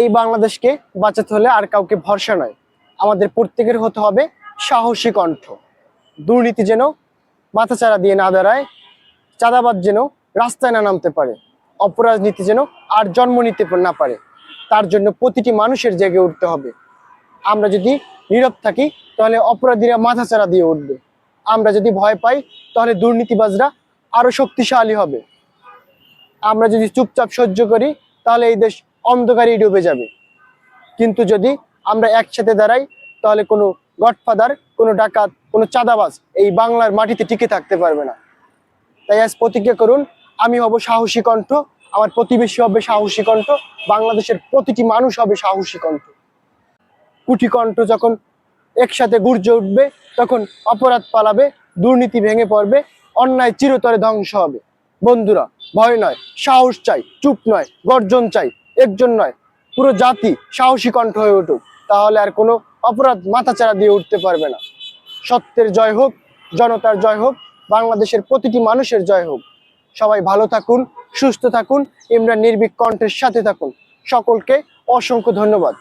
এই বাংলাদেশকে বাঁচাতে হলে আর কাউকে ভরসা নয়। আমাদের প্রত্যেকের হতে হবে সাহসী কণ্ঠ। দুর্নীতি যেন মাথাচাড়া দিয়ে না দাঁড়ায়, চাঁদাবাদ যেন রাস্তায় না নামতে পারে, অপরাজনীতি যেন আর জন্ম নিতে না পারে, তার জন্য প্রতিটি মানুষের জেগে উঠতে হবে। আমরা যদি নীরব থাকি, তাহলে অপরাধীরা মাথাচাড়া দিয়ে উঠবে। আমরা যদি ভয় পাই, তাহলে দুর্নীতিবাজরা আরও শক্তিশালী হবে। আমরা যদি চুপচাপ সহ্য করি, তাহলে এই দেশ অন্ধকারেই ডুবে যাবে। কিন্তু যদি আমরা একসাথে দাঁড়াই, তাহলে কোনো গডফাদার, কোনো ডাকাত, কোনো চাঁদাবাজ এই বাংলার মাটিতে টিকে থাকতে পারবে না। তাই আজ প্রতিজ্ঞা করুন, আমি হব সাহসী কণ্ঠ, আমার প্রতিবেশী হবে সাহসী কণ্ঠ, বাংলাদেশের প্রতিটি মানুষ হবে সাহসী কণ্ঠ। কুটি কণ্ঠ যখন একসাথে গুর্জে উঠবে, তখন অপরাধ পালাবে, দুর্নীতি ভেঙে পড়বে, অন্যায় চিরতরে ধ্বংস হবে। বন্ধুরা, ভয় নয়, সাহস চাই, চুপ নয়, গর্জন চাই। একজন নয়। পুরো জাতি সাহসী কণ্ঠ হয়ে উঠুক। তাহলে আর কোনো অপরাধ মাথাচাড়া দিয়ে উঠতে পারবে না। সত্যের জয় হোক, জনতার জয় হোক, বাংলাদেশের প্রতিটি মানুষের জয় হোক। সবাই ভালো থাকুন, সুস্থ থাকুন, ইমরান নির্ভীক কণ্ঠের সাথে থাকুন। সকলকে অসংখ্য ধন্যবাদ।